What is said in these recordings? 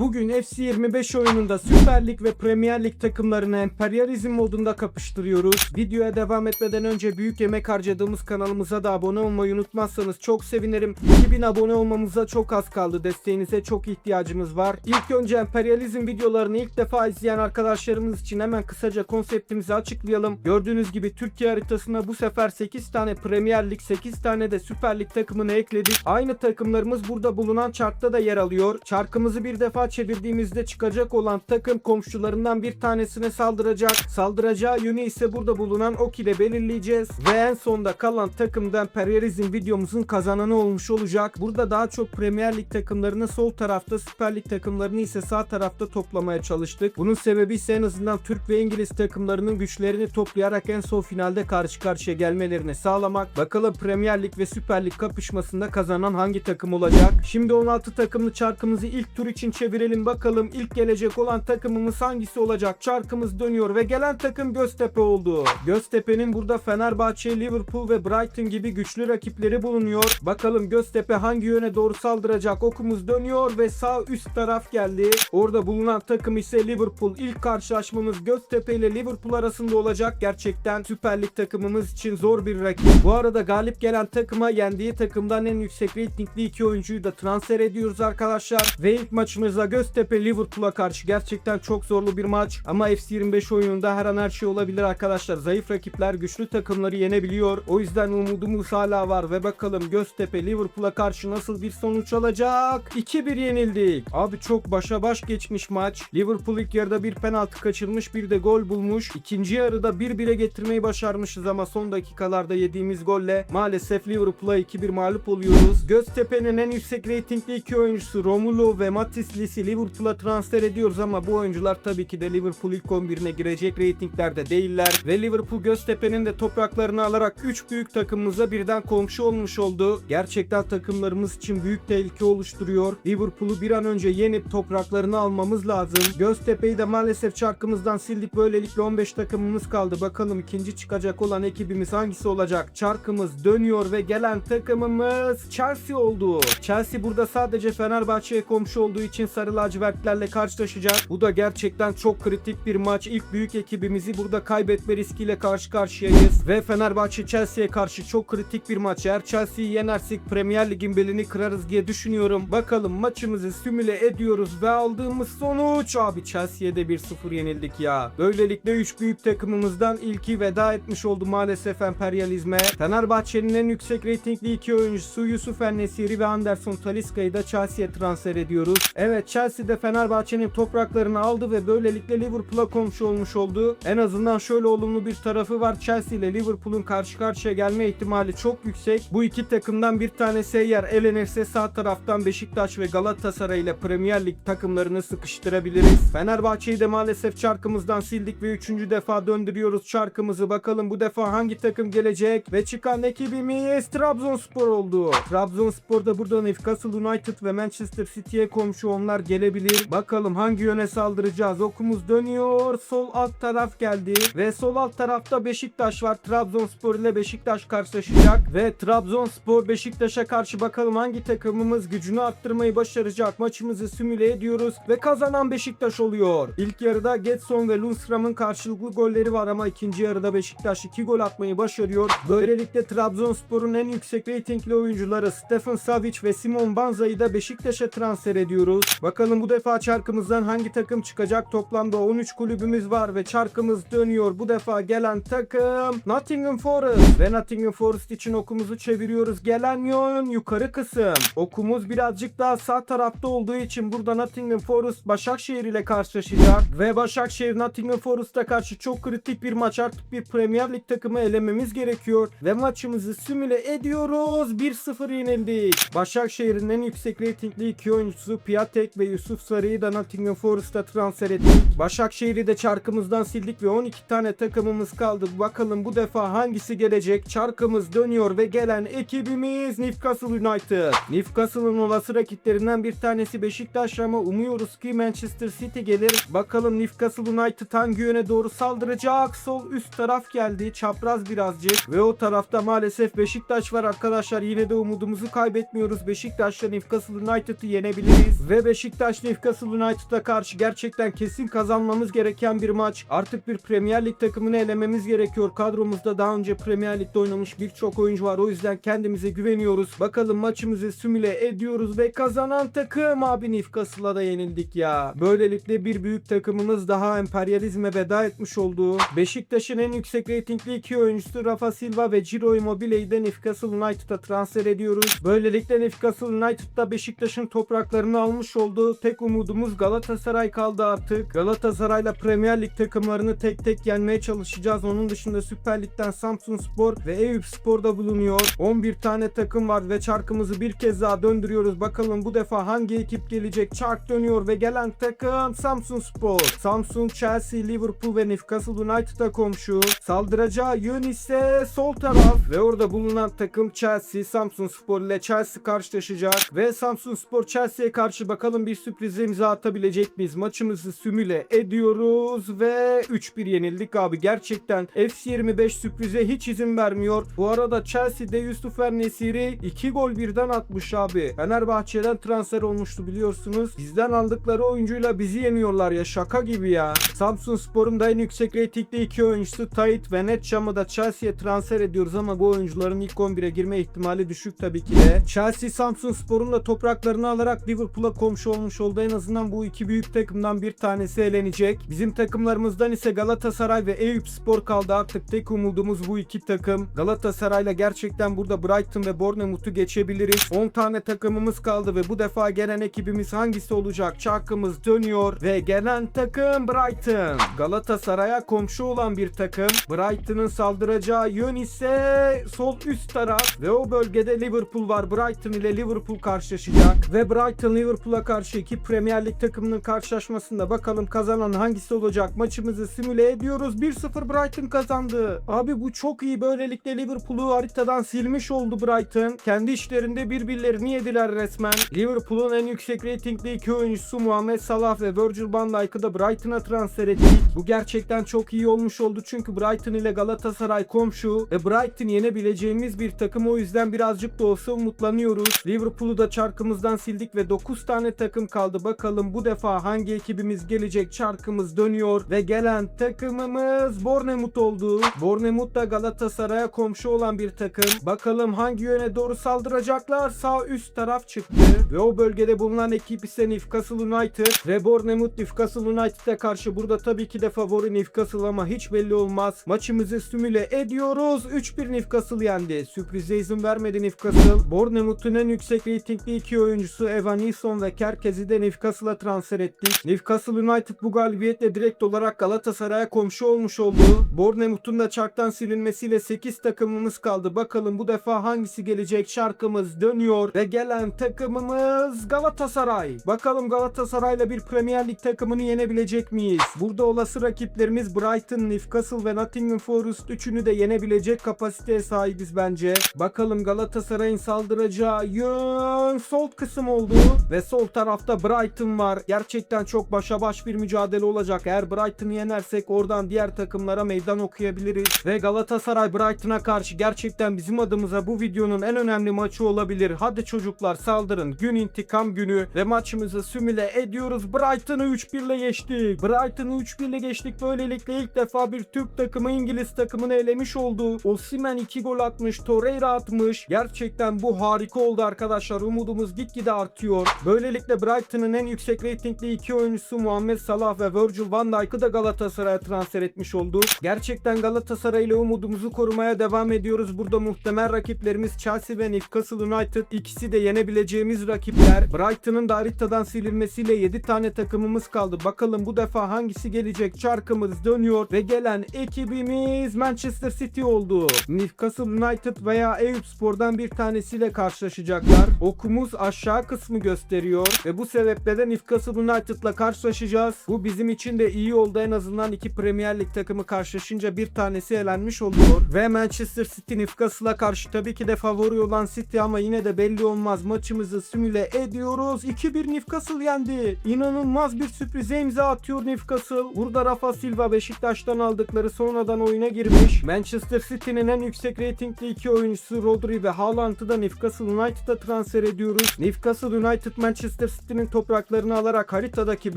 Bugün FC 25 oyununda Süper Lig ve Premier Lig takımlarını emperyalizm modunda kapıştırıyoruz. Videoya devam etmeden önce büyük emek harcadığımız kanalımıza da abone olmayı unutmazsanız çok sevinirim. 2000 abone olmamıza çok az kaldı. Desteğinize çok ihtiyacımız var. İlk önce emperyalizm videolarını ilk defa izleyen arkadaşlarımız için hemen kısaca konseptimizi açıklayalım. Gördüğünüz gibi Türkiye haritasına bu sefer 8 tane Premier Lig, 8 tane de Süper Lig takımını ekledik. Aynı takımlarımız burada bulunan çarkta da yer alıyor. Çarkımızı bir defa çevirdiğimizde çıkacak olan takım komşularından bir tanesine saldıracak. Saldıracağı yönü ise burada bulunan ok ile belirleyeceğiz. Ve en sonda kalan takımdan emperyalizm videomuzun kazananı olmuş olacak. Burada daha çok Premier Lig takımlarını sol tarafta, Süper Lig takımlarını ise sağ tarafta toplamaya çalıştık. Bunun sebebi ise en azından Türk ve İngiliz takımlarının güçlerini toplayarak en son finalde karşı karşıya gelmelerini sağlamak. Bakalım Premier Lig ve Süper Lig kapışmasında kazanan hangi takım olacak? Şimdi 16 takımlı çarkımızı ilk tur için çevirelim bakalım ilk gelecek olan takımımız hangisi olacak? Çarkımız dönüyor ve gelen takım Göztepe oldu. Göztepe'nin burada Fenerbahçe, Liverpool ve Brighton gibi güçlü rakipleri bulunuyor. Bakalım Göztepe hangi yöne doğru saldıracak? Okumuz dönüyor ve sağ üst taraf geldi. Orada bulunan takım ise Liverpool. İlk karşılaşmamız Göztepe ile Liverpool arasında olacak. Gerçekten Süper Lig takımımız için zor bir rakip. Bu arada galip gelen takıma yendiği takımdan en yüksek reytingli iki oyuncuyu da transfer ediyoruz arkadaşlar. Ve ilk maçımızda Göztepe Liverpool'a karşı gerçekten çok zorlu bir maç. Ama FC25 oyununda her an her şey olabilir arkadaşlar. Zayıf rakipler güçlü takımları yenebiliyor. O yüzden umudumuz hala var ve bakalım Göztepe Liverpool'a karşı nasıl bir sonuç alacak? 2-1 yenildik. Abi çok başa baş geçmiş maç. Liverpool ilk yarıda bir penaltı kaçırmış bir de gol bulmuş. İkinci yarıda 1-1'e getirmeyi başarmışız ama son dakikalarda yediğimiz golle maalesef Liverpool'a 2-1 mağlup oluyoruz. Göztepe'nin en yüksek reytingli iki oyuncusu Romulo ve Matis Lis'i Liverpool'a transfer ediyoruz ama bu oyuncular tabii ki de Liverpool ilk 11'ine girecek reytinglerde değiller. Ve Liverpool Göztepe'nin de topraklarını alarak 3 büyük takımımıza birden komşu olmuş oldu. Gerçekten takımlarımız için büyük tehlike oluşturuyor. Liverpool'u bir an önce yenip topraklarını almamız lazım. Göztepe'yi de maalesef çarkımızdan sildik. Böylelikle 15 takımımız kaldı. Bakalım ikinci çıkacak olan ekibimiz hangisi olacak? Çarkımız dönüyor ve gelen takımımız Chelsea oldu. Chelsea burada sadece Fenerbahçe'ye komşu olduğu için sarı lacivertlerle karşılaşacak. Bu da gerçekten çok kritik bir maç. İlk büyük ekibimizi burada kaybetme riskiyle karşı karşıyayız. Ve Fenerbahçe Chelsea'ye karşı çok kritik bir maç. Eğer Chelsea'yi yenersek Premier Lig'in belini kırarız diye düşünüyorum. Bakalım maçımızı simüle ediyoruz ve aldığımız sonuç abi Chelsea'ye de 1-0 yenildik ya. Böylelikle 3 büyük takımımızdan ilki veda etmiş oldu maalesef emperyalizme. Fenerbahçe'nin en yüksek reytingli iki oyuncusu Yusuf Ennesiri ve Anderson Talisca'yı da Chelsea'ye transfer ediyoruz. Evet Chelsea de Fenerbahçe'nin topraklarını aldı ve böylelikle Liverpool'a komşu olmuş oldu. En azından şöyle olumlu bir tarafı var. Chelsea ile Liverpool'un karşı karşıya gelme ihtimali çok yüksek. Bu iki takımdan bir tanesi eğer elenirse sağ taraftan Beşiktaş ve Galatasaray ile Premier Lig takımlarını sıkıştırabiliriz. Fenerbahçe'yi de maalesef çarkımızdan sildik ve üçüncü defa döndürüyoruz çarkımızı. Bakalım bu defa hangi takım gelecek ve çıkan ekibimiz Trabzonspor oldu. Trabzonspor'da burada Newcastle United ve Manchester City'ye komşu onlar gelebilir. Bakalım hangi yöne saldıracağız. Okumuz dönüyor. Sol alt taraf geldi ve sol alt tarafta Beşiktaş var. Trabzonspor ile Beşiktaş karşılaşacak ve Trabzonspor Beşiktaş'a karşı bakalım hangi takımımız gücünü arttırmayı başaracak. Maçımızı simüle ediyoruz ve kazanan Beşiktaş oluyor. İlk yarıda Getson ve Lundstram'ın karşılıklı golleri var ama ikinci yarıda Beşiktaş 2 gol atmayı başarıyor. Böylelikle Trabzonspor'un en yüksek reytingli oyuncuları Stefan Savic ve Simon Banza'yı da Beşiktaş'a transfer ediyoruz. Bakalım bu defa çarkımızdan hangi takım çıkacak? Toplamda 13 kulübümüz var ve çarkımız dönüyor. Bu defa gelen takım Nottingham Forest ve Nottingham Forest için okumuzu çeviriyoruz. Gelen yön yukarı kısım. Okumuz birazcık daha sağ tarafta olduğu için burada Nottingham Forest Başakşehir ile karşılaşacak ve Başakşehir Nottingham Forest'a karşı çok kritik bir maç artık bir Premier Lig takımı elememiz gerekiyor ve maçımızı simüle ediyoruz. 1-0 yenildik. Başakşehir'in en yüksek reytingli iki oyuncusu Piatek ve Yusuf Sarı'yı da Nottingham Forest'a transfer ettik. Başakşehir'i de çarkımızdan sildik ve 12 tane takımımız kaldı. Bakalım bu defa hangisi gelecek? Çarkımız dönüyor ve gelen ekibimiz Newcastle United. Newcastle'ın olası rakiplerinden bir tanesi Beşiktaş ama umuyoruz ki Manchester City gelir. Bakalım Newcastle United hangi yöne doğru saldıracak? Sol üst taraf geldi. Çapraz birazcık. Ve o tarafta maalesef Beşiktaş var arkadaşlar. Yine de umudumuzu kaybetmiyoruz. Beşiktaş'la Newcastle United'ı yenebiliriz. Ve Beşiktaş Beşiktaş Newcastle United'a karşı gerçekten kesin kazanmamız gereken bir maç. Artık bir Premier Lig takımını elememiz gerekiyor. Kadromuzda daha önce Premier Lig'de oynamış birçok oyuncu var. O yüzden kendimize güveniyoruz. Bakalım maçımızı simüle ediyoruz ve kazanan takım abi Newcastle'a da yenildik ya. Böylelikle bir büyük takımımız daha emperyalizme veda etmiş oldu. Beşiktaş'ın en yüksek reytingli iki oyuncusu Rafa Silva ve Ciro Immobile'yi de Newcastle United'a transfer ediyoruz. Böylelikle Newcastle United'da Beşiktaş'ın topraklarını almış olduğu tek umudumuz Galatasaray kaldı artık. Galatasaray'la Premier Lig takımlarını tek tek yenmeye çalışacağız. Onun dışında Süper Lig'den Samsun Spor ve Eyüp Spor'da bulunuyor. 11 tane takım var ve çarkımızı bir kez daha döndürüyoruz. Bakalım bu defa hangi ekip gelecek? Çark dönüyor ve gelen takım Samsun Spor. Samsun, Chelsea, Liverpool ve Newcastle United'a komşu. Saldıracağı yön ise sol taraf ve orada bulunan takım Chelsea, Samsun Spor ile Chelsea karşılaşacak ve Samsun Spor Chelsea'ye karşı bakalım bir sürprize imza atabilecek miyiz? Maçımızı simüle ediyoruz ve 3-1 yenildik abi. Gerçekten FC25 sürprize hiç izin vermiyor. Bu arada Chelsea'de Yusuf Nesiri 2 gol birden atmış abi. Fenerbahçe'den transfer olmuştu biliyorsunuz. Bizden aldıkları oyuncuyla bizi yeniyorlar ya şaka gibi ya. Samsun Spor'un da en yüksek reytingli iki oyuncusu Tayit ve Netcham'ı da Chelsea'ye transfer ediyoruz ama bu oyuncuların ilk 11'e girme ihtimali düşük tabii ki de. Chelsea Samsun Spor'un da topraklarını alarak Liverpool'a komşu olmuş oldu. En azından bu iki büyük takımdan bir tanesi elenecek. Bizim takımlarımızdan ise Galatasaray ve Eyüp Spor kaldı. Artık tek umudumuz bu iki takım. Galatasaray'la gerçekten burada Brighton ve Bournemouth'u geçebiliriz. 10 tane takımımız kaldı ve bu defa gelen ekibimiz hangisi olacak? Çarkımız dönüyor ve gelen takım Brighton. Galatasaray'a komşu olan bir takım. Brighton'ın saldıracağı yön ise sol üst taraf ve o bölgede Liverpool var. Brighton ile Liverpool karşılaşacak ve Brighton Liverpool'a karşı iki Premier Lig takımının karşılaşmasında bakalım kazanan hangisi olacak? Maçımızı simüle ediyoruz. 1-0 Brighton kazandı. Abi bu çok iyi. Böylelikle Liverpool'u haritadan silmiş oldu Brighton. Kendi işlerinde birbirlerini yediler resmen. Liverpool'un en yüksek reytingli iki oyuncusu Muhammed Salah ve Virgil van Dijk'ı da Brighton'a transfer ettik. Bu gerçekten çok iyi olmuş oldu çünkü Brighton ile Galatasaray komşu ve Brighton yenebileceğimiz bir takım o yüzden birazcık da olsa umutlanıyoruz. Liverpool'u da çarkımızdan sildik ve 9 tane takım kaldı. Bakalım bu defa hangi ekibimiz gelecek? Çarkımız dönüyor ve gelen takımımız Bournemouth oldu. Bournemouth da Galatasaray'a komşu olan bir takım. Bakalım hangi yöne doğru saldıracaklar? Sağ üst taraf çıktı ve o bölgede bulunan ekip ise Newcastle United ve Bournemouth Newcastle United'a karşı burada tabii ki de favori Newcastle ama hiç belli olmaz. Maçımızı simüle ediyoruz. 3-1 Newcastle yendi. Sürprize izin vermedi Newcastle. Bournemouth'un en yüksek reytingli iki oyuncusu Evan Nilsson ve Kerkez'i de Newcastle'a transfer ettik. Newcastle United bu galibiyetle direkt olarak Galatasaray'a komşu olmuş oldu. Bournemouth'un da çarktan silinmesiyle 8 takımımız kaldı. Bakalım bu defa hangisi gelecek? Şarkımız dönüyor ve gelen takımımız Galatasaray. Bakalım Galatasaray'la bir Premier Lig takımını yenebilecek miyiz? Burada olası rakiplerimiz Brighton, Newcastle ve Nottingham Forest üçünü de yenebilecek kapasiteye sahibiz bence. Bakalım Galatasaray'ın saldıracağı yön sol kısım oldu ve sol tarafta Brighton var. Gerçekten çok başa baş bir mücadele olacak. Eğer Brighton'ı yenersek oradan diğer takımlara meydan okuyabiliriz. Ve Galatasaray Brighton'a karşı gerçekten bizim adımıza bu videonun en önemli maçı olabilir. Hadi çocuklar saldırın. Gün intikam günü ve maçımızı simüle ediyoruz. Brighton'ı 3-1 ile geçtik. Brighton'ı 3-1 ile geçtik. Böylelikle ilk defa bir Türk takımı İngiliz takımını elemiş oldu. Osimhen 2 gol atmış. Torreira atmış. Gerçekten bu harika oldu arkadaşlar. Umudumuz gitgide artıyor. Böylelikle Brighton'ın en yüksek reytingli iki oyuncusu Muhammed Salah ve Virgil van Dijk'ı da Galatasaray'a transfer etmiş olduk. Gerçekten Galatasaray ile umudumuzu korumaya devam ediyoruz. Burada muhtemel rakiplerimiz Chelsea ve Newcastle United. İkisi de yenebileceğimiz rakipler. Brighton'ın da haritadan silinmesiyle 7 tane takımımız kaldı. Bakalım bu defa hangisi gelecek? Çarkımız dönüyor ve gelen ekibimiz Manchester City oldu. Newcastle United veya Eyüp Spor'dan bir tanesiyle karşılaşacaklar. Okumuz aşağı kısmı gösteriyor ve bu sebeple de Newcastle United'la karşılaşacağız. Bu bizim için de iyi oldu. En azından iki Premier Lig takımı karşılaşınca bir tanesi elenmiş oluyor. Ve Manchester City Newcastle'a karşı tabii ki de favori olan City ama yine de belli olmaz. Maçımızı simüle ediyoruz. 2-1 Newcastle yendi. İnanılmaz bir sürprize imza atıyor Newcastle. Burada Rafa Silva Beşiktaş'tan aldıkları sonradan oyuna girmiş. Manchester City'nin en yüksek reytingli iki oyuncusu Rodri ve Haaland'ı da Newcastle United'a transfer ediyoruz. Newcastle United Manchester City'nin topraklarını alarak haritadaki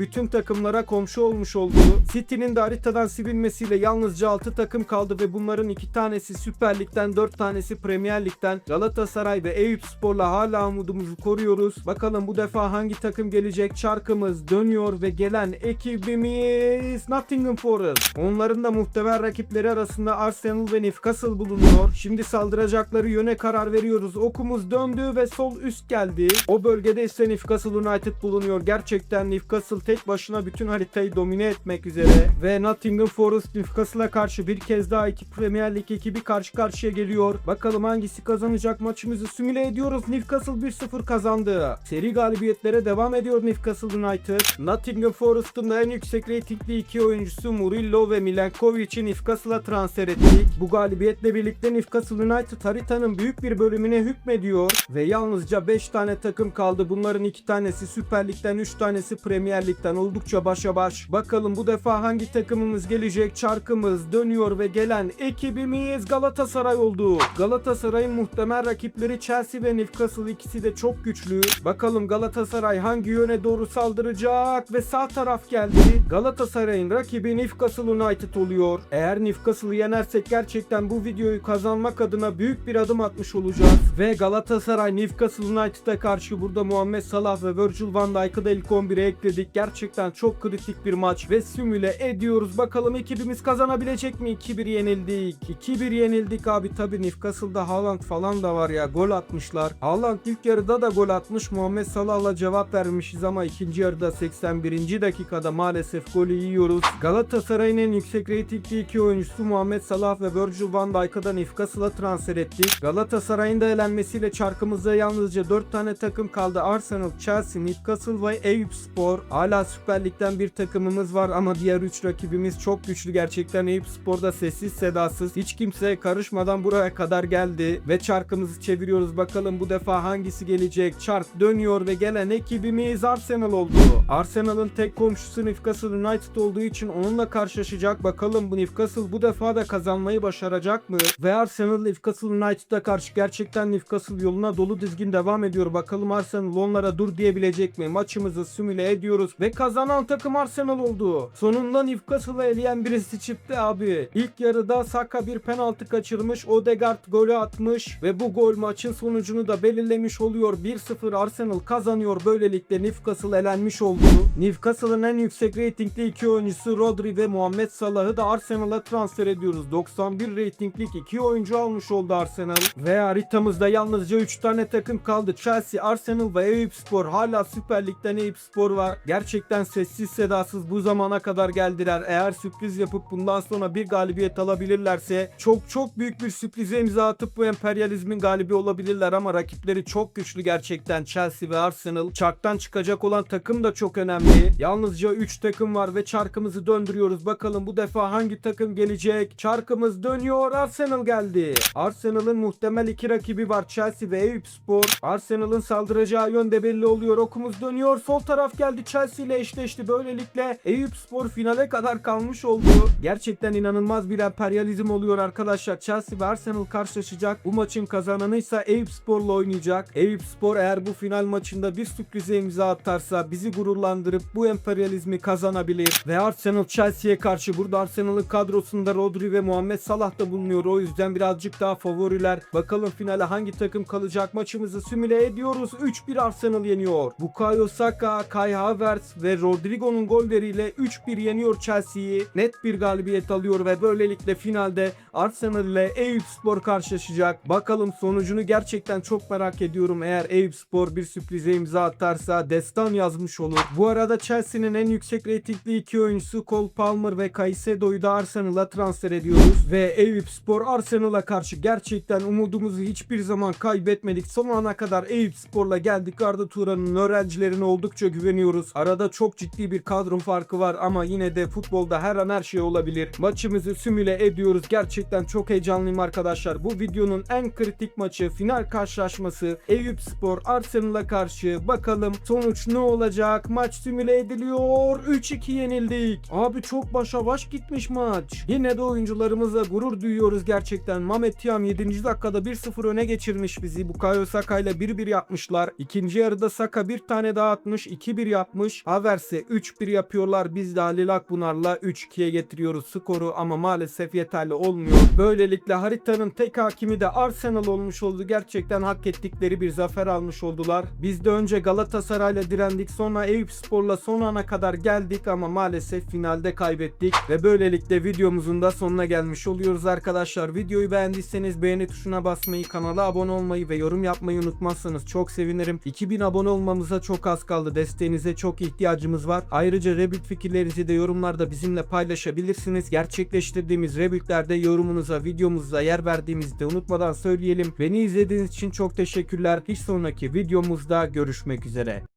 bütün takımlara komşu olmuş oldu. City'nin de haritadan silinmesiyle yalnızca 6 takım kaldı ve bunların 2 tanesi Süper Lig'den 4 tanesi Premier Lig'den Galatasaray ve Eyüpspor'la hala umudumuzu koruyoruz. Bakalım bu defa hangi takım gelecek? Çarkımız dönüyor ve gelen ekibimiz Nottingham Forest. Onların da muhtemel rakipleri arasında Arsenal ve Newcastle bulunuyor. Şimdi saldıracakları yöne karar veriyoruz. Okumuz döndü ve sol üst geldi. O bölgede ise Newcastle United bulunuyor. Gerçekten Newcastle tek başına bütün haritayı domine etmek üzere. Ve Nottingham Forest Newcastle'a karşı bir kez daha iki Premier Lig ekibi karşı karşıya geliyor. Bakalım hangisi kazanacak maçımızı simüle ediyoruz. Newcastle 1-0 kazandı. Seri galibiyetlere devam ediyor Newcastle United. Nottingham Forest'ın da en yüksek reytingli iki oyuncusu Murillo ve Milenkovic'i Newcastle'a transfer ettik. Bu galibiyetle birlikte Newcastle United haritanın büyük bir bölümüne hükmediyor ve yalnızca 5 tane takım kaldı. Bunların 2 tanesi Süper Lig'den, 3 tanesi Premier Lig'den oldukça başa baş. Bakalım bu defa hangi takımımız gelecek? Çarkımız dönüyor ve gelen ekibimiz Galatasaray oldu. Galatasaray'ın muhtemel rakipleri Chelsea ve Newcastle ikisi de çok güçlü. Bakalım Galatasaray hangi yöne doğru saldıracak ve sağ taraf geldi. Galatasaray'ın rakibi Newcastle United oluyor. Eğer Newcastle'ı yenersek gerçekten bu videoyu kazanmak adına büyük bir adım atmış olacağız. Ve Galatasaray Newcastle United'a karşı burada Muhammed Salah ve Virgil van Dijk'ı da ilk 11'e ekledik. Gerçekten çok kritik bir maç ve simüle ediyoruz. Bakalım ekibimiz kazanabilecek mi? 2-1 yenildik. 2-1 yenildik abi. Tabi Newcastle'da Haaland falan da var ya. Gol atmışlar. Haaland ilk yarıda da gol atmış. Muhammed Salah'la cevap vermişiz ama ikinci yarıda 81. dakikada maalesef golü yiyoruz. Galatasaray'ın en yüksek reytingli iki oyuncusu Muhammed Salah ve Virgil van Dijk'ı da Newcastle'a transfer ettik. Galatasaray'ın da elenmesiyle çarkımızda yalnızca 4 tane takım kaldı. Arsenal, Chelsea, Newcastle ve Eyüpspor. Hala Süper Lig'den bir takımımız var ama diğer 3 rakibimiz çok güçlü gerçekten. Eyüpspor'da sessiz sedasız hiç kimseye karışmadan buraya kadar geldi ve çarkımızı çeviriyoruz. Bakalım bu defa hangisi gelecek? Çark dönüyor ve gelen ekibimiz Arsenal oldu. Arsenal'ın tek komşusu Newcastle United olduğu için onunla karşılaşacak. Bakalım bu Newcastle bu defa da kazanmayı başaracak mı? Ve Arsenal Newcastle United'a karşı gerçekten Newcastle yoluna dolu dizgin devam ediyor. Bakalım Arsenal onlara dur diyebilecek mi? Maçımızı simüle ediyoruz ve kazanan takım Arsenal oldu. Sonunda Newcastle'ı eleyen birisi çıktı abi. İlk yarıda Saka bir penaltı kaçırmış. Odegaard golü atmış ve bu gol maçın sonucunu da belirlemiş oluyor. 1-0 Arsenal kazanıyor. Böylelikle Newcastle elenmiş oldu. Newcastle'ın en yüksek reytingli iki oyuncusu Rodri ve Muhammed Salah'ı da Arsenal'a transfer ediyoruz. 91 reytinglik iki oyuncu almış oldu Arsenal. Ve haritamızda yalnızca 3 tane takım kaldı. Chelsea, Arsenal ve Eyüpspor. Hala Süper Lig'den Eyüpspor var. Gerçekten sessiz sedasız bu zamana kadar geldiler. Eğer sürpriz yapıp bundan sonra bir galibiyet alabilirlerse çok çok büyük bir sürprize imza atıp bu emperyalizmin galibi olabilirler ama rakipleri çok güçlü gerçekten Chelsea ve Arsenal. Çarktan çıkacak olan takım da çok önemli. Yalnızca 3 takım var ve çarkımızı döndürüyoruz. Bakalım bu defa hangi takım gelecek? Çarkımız dönüyor. Arsenal geldi. Arsenal'ın muhtemel iki rakibi var. Chelsea ve Eyüpspor. Arsenal'ın saldıracağı yönde belli oluyor. Okumuz dönüyor. Sol taraf geldi. Chelsea ile eşleşti. Böylelikle Eyüpspor finale kadar kalmış oldu. Gerçekten inanılmaz bir emperyalizm oluyor arkadaşlar. Chelsea ve Arsenal karşılaşacak. Bu maçın kazananıysa Eyüpspor'la oynayacak. Eyüpspor eğer bu final maçında bir sürprize imza atarsa bizi gururlandırıp bu emperyalizmi kazanabilir. Ve Arsenal Chelsea'ye karşı burada Arsenal'ın kadrosunda Rodri ve Muhammed Salah da bulunuyor. O yüzden birazcık daha favoriler. Bakalım finale hangi takım kalacak maçımızı simüle ediyoruz. 3-1 Arsenal yeniyor. Bukayo Saka, Kai Havertz ve Rodrigo'nun golleriyle 3-1 yeniyor Chelsea'yi. Net bir galibiyet alıyor ve böylelikle finalde Arsenal ile Eyüpspor karşılaşacak. Bakalım sonucunu gerçekten çok merak ediyorum. Eğer Eyüpspor bir sürprize imza atarsa destan yazmış olur. Bu arada Chelsea'nin en yüksek reytingli iki oyuncusu Cole Palmer ve Caicedo'yu da Arsenal'a transfer ediyoruz. Ve Eyüpspor Arsenal'a karşı gerçekten umudumuzu hiçbir zaman kaybetmedik. Son ana kadar Eyüpspor'la geldik. Arda Turan'ın öğrencilerine oldukça güveniyoruz. Arada çok ciddi bir kadro farkı var ama yine de futbolda her an her şey olabilir. Maçımızı simüle ediyoruz. Gerçekten çok heyecanlıyım arkadaşlar. Bu videonun en kritik maçı final karşılaşması Eyüpspor Arsenal'a karşı. Bakalım sonuç ne olacak? Maç simüle ediliyor. 3-2 yenildik. Abi çok başa baş gitmiş maç. Yine de oyuncularımızla gurur duyuyoruz gerçekten. Mehmet Tiam 7. dakikada 1-0 öne geçirmiş bizi. Bukayo Saka ile 1-1 yapmışlar. İkinci yarıda Saka Bir tane daha atmış 2-1 yapmış. Havertz'e 3-1 yapıyorlar. Biz de Halil Akbunar'la 3-2'ye getiriyoruz skoru ama maalesef yeterli olmuyor. Böylelikle haritanın tek hakimi de Arsenal olmuş oldu. Gerçekten hak ettikleri bir zafer almış oldular. Biz de önce Galatasaray'la direndik sonra Eyüpspor'la son ana kadar geldik ama maalesef finalde kaybettik. Ve böylelikle videomuzun da sonuna gelmiş oluyoruz arkadaşlar. Videoyu beğendiyseniz beğeni tuşuna basmayı, kanala abone olmayı ve yorum yapmayı unutmazsanız çok sevinirim. 2000 abone olmamıza çok az kaldı. Desteğinize çok ihtiyacımız var. Ayrıca Rebuild fikirlerinizi de yorumlarda bizimle paylaşabilirsiniz. Gerçekleştirdiğimiz Rebuild'lerde yorumunuza, videomuzda yer verdiğimizi de unutmadan söyleyelim. Beni izlediğiniz için çok teşekkürler. Bir sonraki videomuzda görüşmek üzere.